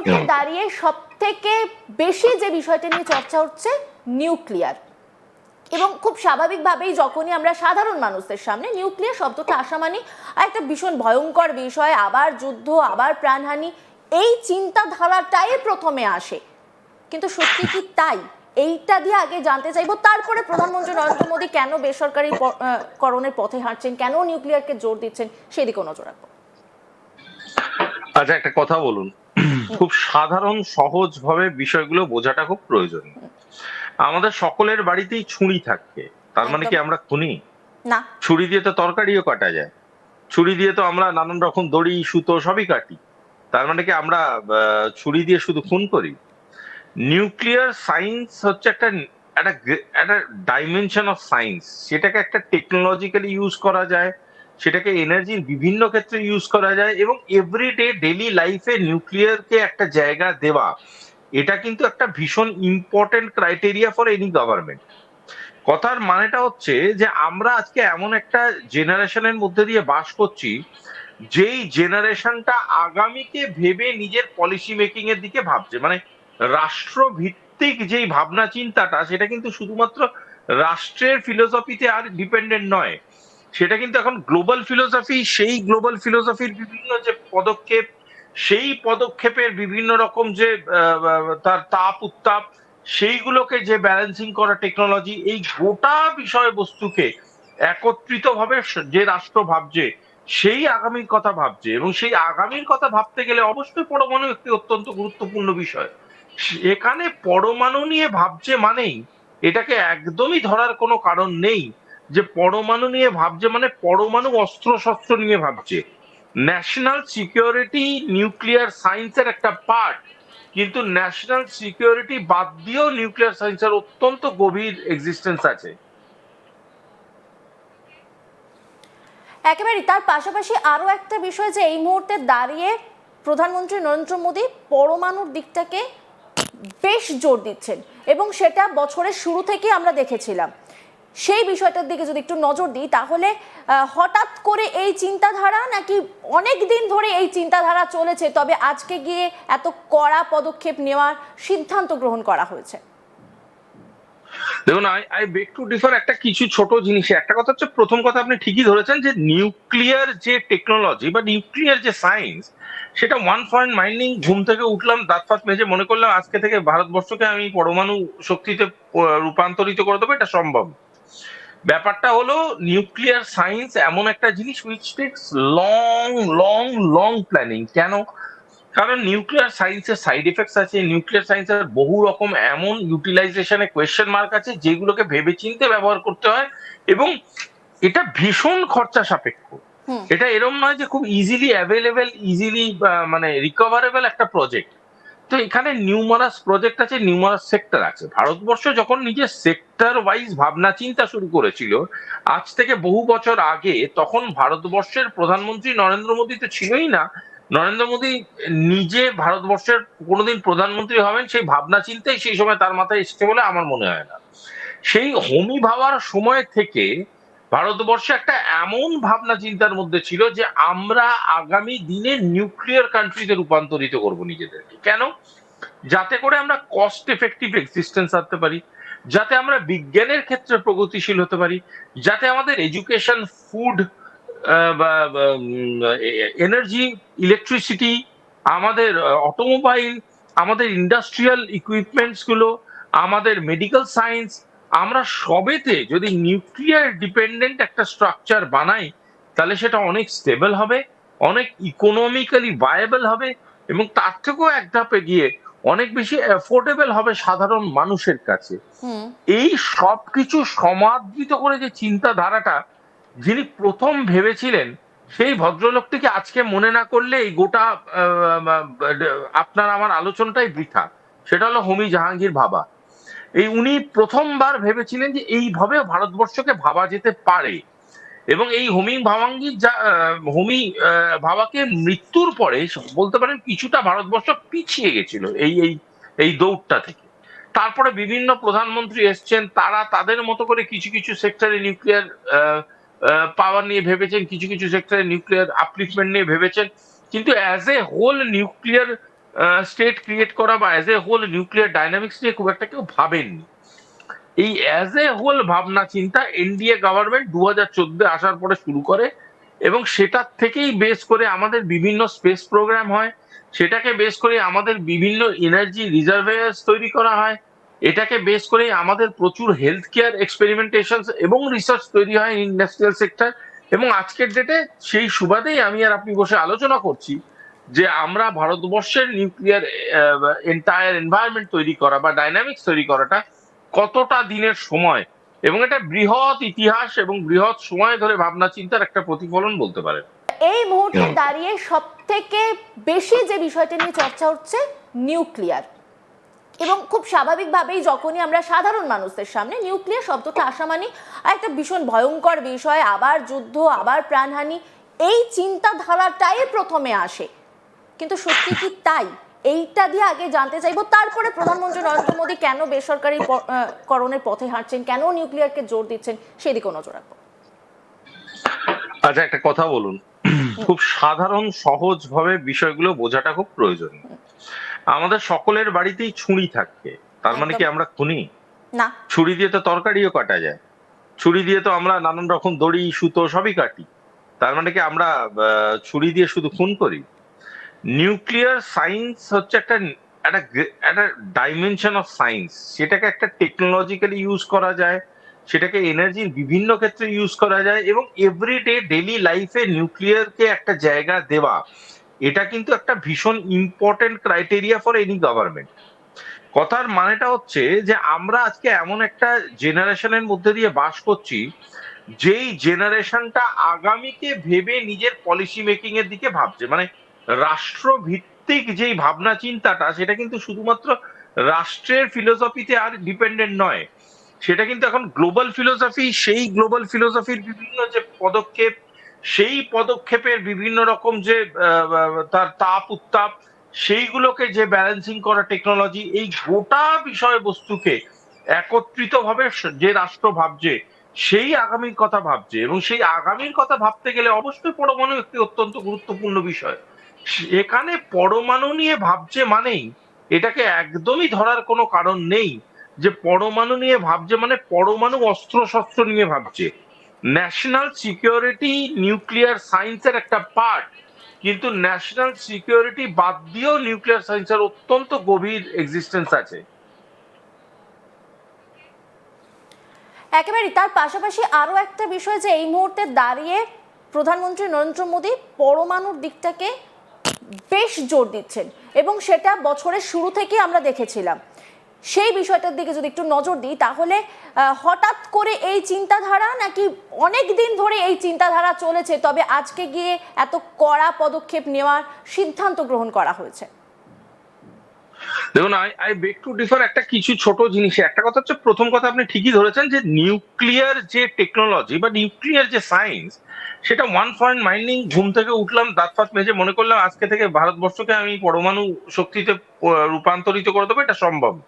মুহূর্তে দাঁড়িয়ে সব থেকে বেশি যে বিষয়টা নিয়ে চর্চা হচ্ছে নিউক্লিয়ার এবং খুব স্বাভাবিকভাবেই যখনই আমরা সাধারণ মানুষদের সামনে নিউক্লিয়ার শব্দটা আসা মানে একটা ভীষণ ভয়ঙ্কর বিষয় আবার যুদ্ধ আবার প্রাণহানি এই চিন্তাধারাটাই প্রথমে আসে। কিন্তু সত্যি কি তাই? এইটা দিয়ে আগে জানতে চাইব তারপরে প্রধানমন্ত্রী নরেন্দ্র মোদী কেন বেসরকারি করণের পথে হাঁটছেন কেন নিউক্লিয়ারকে জোর দিচ্ছেন সেদিকেও নজর রাখব। আচ্ছা একটা কথা বলুন। খুব সাধারণ সহজ ভাবে বিষয়গুলো বোঝাটা খুব প্রয়োজন আমাদের সকলের বাড়িতেই ছুরি থাকে। তার মানে কি আমরা খুনি? না। ছুরি দিয়ে তো তরকারিও কাটা যায়। ছুরি দিয়ে তো আমরা নানান রকম দড়ি সুতো সবই কাটি। তার মানে কি আমরা ছুরি দিয়ে শুধু খুন করি? নিউক্লিয়ার সায়েন্স হচ্ছে একটা একটা একটা ডাইমেনশন অফ সায়েন্স সেটাকে একটা টেকনোলজিক্যালি ইউজ করা যায়। সেটাকে এনার্জির বিভিন্ন ক্ষেত্রে ইউজ করা যায় এবং এভরিডে ডেলি লাইফে নিউক্লিয়ারকে একটা জায়গা দেওয়া, এটা কিন্তু একটা ভীষণ important criteria for any government কথার মানেটা হচ্ছে যে আমরা আজকে এমন একটা জেনারেশনের মধ্যে দিয়ে বাস করছি, যেই জেনারেশনটা আগামীকে ভেবে নিজের পলিসি মেকিং এর দিকে ভাবছে। মানে রাষ্ট্রভিত্তিক যেই ভাবনা চিন্তাটা সেটা কিন্তু শুধুমাত্র রাষ্ট্রের ফিলোসফিতে আর ডিপেন্ডেন্ট নয়। সেটা কিন্তু এখন গ্লোবাল ফিলোসফি সেই গ্লোবাল ফিলোসফির বিভিন্ন যে পদক্ষেপ, সেই পদক্ষেপের বিভিন্ন রকম যে তার তাপ উত্তাপ, সেইগুলোকে যে ব্যালেন্সিং করা টেকনোলজি এই গোটা বিষয়বস্তুকে একত্রিতভাবে যে রাষ্ট্র ভাবছে, সেই আগামীর কথা ভাবছে এবং সেই আগামীর কথা ভাবতে গেলে অবশ্যই পরমাণু একটি অত্যন্ত গুরুত্বপূর্ণ বিষয়। এখানে পরমাণু নিয়ে ভাবছে মানেই, এটাকে একদমই ধরার কোনো কারণ নেই। যে পরমাণু নিয়ে ভাবছে মানে পরমাণু অস্ত্র শস্ত্র নিয়ে ভাবছে। ন্যাশনাল সিকিউরিটি নিউক্লিয়ার সায়েন্সের একটা পার্ট কিন্তু ন্যাশনাল সিকিউরিটি বাদ দিয়েও নিউক্লিয়ার সায়েন্সের অত্যন্ত গভীর এক্সিস্টেন্স আছে। একেবারে তার পাশাপাশি আরও একটা বিষয় যে এই মুহূর্তে দাঁড়িয়ে প্রধানমন্ত্রী নরেন্দ্র মোদী পরমাণুর দিকটাকে বেশ জোর দিচ্ছেন, এবং সেটা বছরের শুরু থেকে আমরা দেখেছিলাম। সেই বিষয়টার দিকে যদি একটু নজর দিই, তাহলে হঠাৎ করে এই চিন্তাধারা নাকি অনেক দিন ধরে এই চিন্তাধারা চলেছে, তবে আজকে গিয়ে এত কড়া পদক্ষেপ নেওয়ার সিদ্ধান্ত গ্রহণ করা হয়েছে। দেখুন I I beg to differ একটা কিছু ছোট জিনিসে। একটা কথা হচ্ছে, প্রথম কথা আপনি ঠিকই ধরেছেন যে নিউক্লিয়ার যে টেকনোলজি বা নিউক্লিয়ার যে সায়েন্স সেটা ওয়ান পয়েন্ট মাইন্ডিং ঘুম থেকে উঠলাম, দাঁত ফাত মেজে মনে করলাম আজকে থেকে ভারতবর্ষকে আমি পরমাণু শক্তিতে রূপান্তরিত করে দেবো, এটা সম্ভব। ব্যাপারটা হলো নিউক্লিয়ার সায়েন্স এমন একটা জিনিস which takes long long long planning কেন? কারণ নিউক্লিয়ার সায়েন্সের সাইড এফেক্টস আছে নিউক্লিয়ার সায়েন্সের বহু রকম এমন ইউটিলাইজেশনে কোয়েশ্চেন মার্ক আছে যেগুলোকে ভেবেচিন্তে ব্যবহার করতে হয় এবং এটা ভীষণ খরচা সাপেক্ষ। এটা এরম নয় যে খুব ইজিলি অ্যাভেলেবেল ইজিলি মানে রিকভারেবল একটা প্রজেক্ট তো এখানে নিউমারাস প্রজেক্ট আছে নিউমারাস সেক্টর আছে। ভারতবর্ষ যখন নিজের সেক্টর ওয়াইজ ভাবনা চিন্তা শুরু করেছিল, আজ থেকে বহু বছর আগে, তখন ভারতবর্ষের প্রধানমন্ত্রী নরেন্দ্র মোদী তো ছিলই না। নরেন্দ্র মোদী নিজে ভারতবর্ষের কোনোদিন প্রধানমন্ত্রী হবেন, সেই ভাবনা চিন্তাই সেই সময় তার মাথায় এসেছে বলে আমার মনে হয় না। সেই হোমি ভাবার সময় থেকে ভারতবর্ষে একটা এমন ভাবনা চিন্তার মধ্যে ছিল যে আমরা আগামী দিনে নিউক্লিয়ার কান্ট্রিতে রূপান্তরিত করব নিজেদেরকে। কেন? যাতে করে আমরা কস্ট এফেক্টিভ এক্সিস্টেন্স আনতে পারি, যাতে আমরা বিজ্ঞানের ক্ষেত্রে প্রগতিশীল হতে পারি, যাতে আমাদের এডুকেশন ফুড এনার্জি ইলেকট্রিসিটি আমাদের অটোমোবাইল আমাদের ইন্ডাস্ট্রিয়াল ইকুইপমেন্টসগুলো, আমাদের মেডিকেল সায়েন্স আমরা সবেতে যদি নিউক্লিয়ার ডিপেন্ডেন্ট একটা স্ট্রাকচার বানাই তাহলে সেটা অনেক স্টেবল হবে অনেক ইকোনমিক্যালি ভায়াবল হবে এবং তার থেকেও এক ধাপে গিয়ে অনেক বেশি অ্যাফোর্ডেবল হবে সাধারণ মানুষের কাছে। এই সবকিছু সমাদৃত করে যে চিন্তাধারাটা যিনি প্রথম ভেবেছিলেন সেই ভদ্রলোকটিকে আজকে মনে না করলে এই গোটা আপনার আমার আলোচনাটাই বৃথা। সেটা হলো হোমি জাহাঙ্গীর ভাবা। এই উনি প্রথমবার ভেবেছিলেন যে এইভাবে ভারতবর্ষকে ভাবা যেতে পারে। এবং এই হোমি ভাবাঙ্গীর যা হোমি ভাবাকে মৃত্যুর পরে বলতে পারেন কিছুটা ভারতবর্ষ পিছিয়ে গেছিল এই এই এই দৌড়টা থেকে। তারপরে বিভিন্ন প্রধানমন্ত্রী এসছেন, তারা তাদের মতো করে কিছু কিছু সেক্টরে নিউক্লিয়ার পাওয়ার নিয়ে ভেবেছেন, কিছু কিছু সেক্টরে নিউক্লিয়ার আপলিফমেন্ট নিয়ে ভেবেছেন। কিন্তু as a whole nuclear state create করা বা as a whole nuclear dynamics নিয়ে খুব একটা কেউ ভাবেননি। এই অ্যাজ এ হোল ভাবনা চিন্তা এনডিএ গভর্নমেন্ট দু হাজার চোদ্দে আসার পরে শুরু করে এবং সেটার থেকেই বেস করে আমাদের বিভিন্ন স্পেস প্রোগ্রাম হয়। সেটাকে বেস করে আমাদের বিভিন্ন এনার্জি রিজার্ভেয়ার্স তৈরি করা হয়। এটাকে বেস করে আমাদের প্রচুর হেলথ কেয়ার এক্সপেরিমেন্টেশন এবং রিসার্চ তৈরি হয় ইন্ডাস্ট্রিয়াল সেক্টর এবং আজকের ডেটে সেই সুবাদেই আমি আর আপনি বসে আলোচনা করছি। যে আমরা ভারতবর্ষের নিউক্লিয়ার এন্টায়ার এনভায়রনমেন্ট তৈরি করা বা ডাইনামিক্স তৈরি করাটা কতটা দিনের সময় এবং এটা বৃহৎ ইতিহাস এবং বৃহৎ সময় ধরে ভাবনা চিন্তার একটা প্রতিফলন বলতে পারেন। এই মুহূর্তে দাঁড়িয়ে সব থেকে বেশি যে বিষয়টা নিয়ে চর্চা হচ্ছে নিউক্লিয়ার এবং খুব স্বাভাবিকভাবেই যখনই আমরা সাধারণ মানুষদের সামনে নিউক্লিয়ার শব্দটা আসা মানে একটা ভীষণ ভয়ঙ্কর বিষয় আবার যুদ্ধ আবার প্রাণহানি এই চিন্তাধারাটাই প্রথমে আসে। কিন্তু সত্যি কি তাই? এইটা দিয়ে আগে জানতে চাইব তারপরে প্রধানমন্ত্রী নরেন্দ্র মোদী কেন বেসরকারি করণের পথে হাঁটছেন কেন নিউক্লিয়ারকে জোর দিচ্ছেন সেদিকেও নজর রাখব। আচ্ছা একটা কথা বলুন। খুব সাধারণ সহজ ভাবে বিষয়গুলো বোঝাটা খুব প্রয়োজন আমাদের সকলের বাড়িতেই ছুরি থাকে। তার মানে কি আমরা খুনি? না। ছুরি দিয়ে তো তরকারিও কাটা যায়। ছুরি দিয়ে তো আমরা নানান রকম দড়ি সুতো সবই কাটি। তার মানে কি আমরা ছুরি দিয়ে শুধু খুন করি? নিউক্লিয়ার সায়েন্স হচ্ছে একটা একটা একটা ডাইমেনশন অফ সায়েন্স সেটাকে একটা টেকনোলজিক্যালি ইউজ করা যায়, সেটাকে এনার্জির বিভিন্ন ক্ষেত্রে ইউজ করা যায় এবং এভরিডে ডেলি লাইফে নিউক্লিয়ারকে একটা জায়গা দেওয়া, এটা কিন্তু একটা ভীষণ important criteria for any government কথার মানেটা হচ্ছে যে আমরা আজকে এমন একটা জেনারেশনের মধ্যে দিয়ে বাস করছি, যেই জেনারেশনটা আগামীকে ভেবে নিজের পলিসি মেকিং এর দিকে ভাবছে। মানে রাষ্ট্রভিত্তিক যেই ভাবনা চিন্তাটা, সেটা কিন্তু শুধুমাত্র রাষ্ট্রের ফিলোসফিতে আর ডিপেন্ডেন্ট নয়। সেটা কিন্তু এখন গ্লোবাল ফিলোসফি সেই গ্লোবাল ফিলোসফির বিভিন্ন যে পদক্ষেপ, সেই পদক্ষেপের বিভিন্ন রকম যে তার তাপ উত্তাপ, সেইগুলোকে যে ব্যালেন্সিং করা টেকনোলজি এই গোটা বিষয়বস্তুকে একত্রিত ভাবে যে রাষ্ট্র ভাবছে, সেই আগামীর কথা ভাবছে। এবং সেই আগামীর কথা ভাবতে গেলে অবশ্যই পরমাণু একটি অত্যন্ত গুরুত্বপূর্ণ বিষয়। এখানে পরমাণু নিয়ে ভাবছে মানেই, এটাকে একদমই ধরার কোনো কারণ নেই, যে পরমাণু নিয়ে ভাবছে মানে পরমাণু অস্ত্র শস্ত্র নিয়ে ভাবছে। ন্যাশনাল সিকিউরিটি নিউক্লিয়ার সায়েন্সের একটা পার্ট কিন্তু ন্যাশনাল সিকিউরিটি বাদ দিয়েও নিউক্লিয়ার সায়েন্সের অত্যন্ত গভীর এক্সিস্টেন্স আছে। একেবারে তার পাশাপাশি আরও একটা বিষয় যে এই মুহূর্তে দাঁড়িয়ে প্রধানমন্ত্রী নরেন্দ্র মোদী পরমাণুর দিকটাকে বেশ জোর দিচ্ছেন এবং সেটা বছরের শুরু থেকে আমরা দেখেছিলাম। সেই বিষয়টার দিকে যদি একটু নজর দিই, তাহলে হঠাৎ করে এই চিন্তাধারা নাকি অনেক দিন ধরে এই চিন্তাধারা চলেছে, তবে আজকে গিয়ে এত কড়া পদক্ষেপ নেওয়ার সিদ্ধান্ত গ্রহণ করা হয়েছে। দেখুন আই বেক টু ডিফার একটা কিছু ছোট জিনিসে। একটা কথা হচ্ছে, প্রথম কথা আপনি ঠিকই ধরেছেন যে নিউক্লিয়ার যে টেকনোলজি বা নিউক্লিয়ার যে সায়েন্স সেটা ওয়ান পয়েন্ট মাইনিং ঘুম থেকে উঠলাম, দাঁত ফাত মেজে মনে করলাম আজকে থেকে ভারতবর্ষকে আমি পরমাণু শক্তিতে রূপান্তরিত করে দেবো, এটা সম্ভব।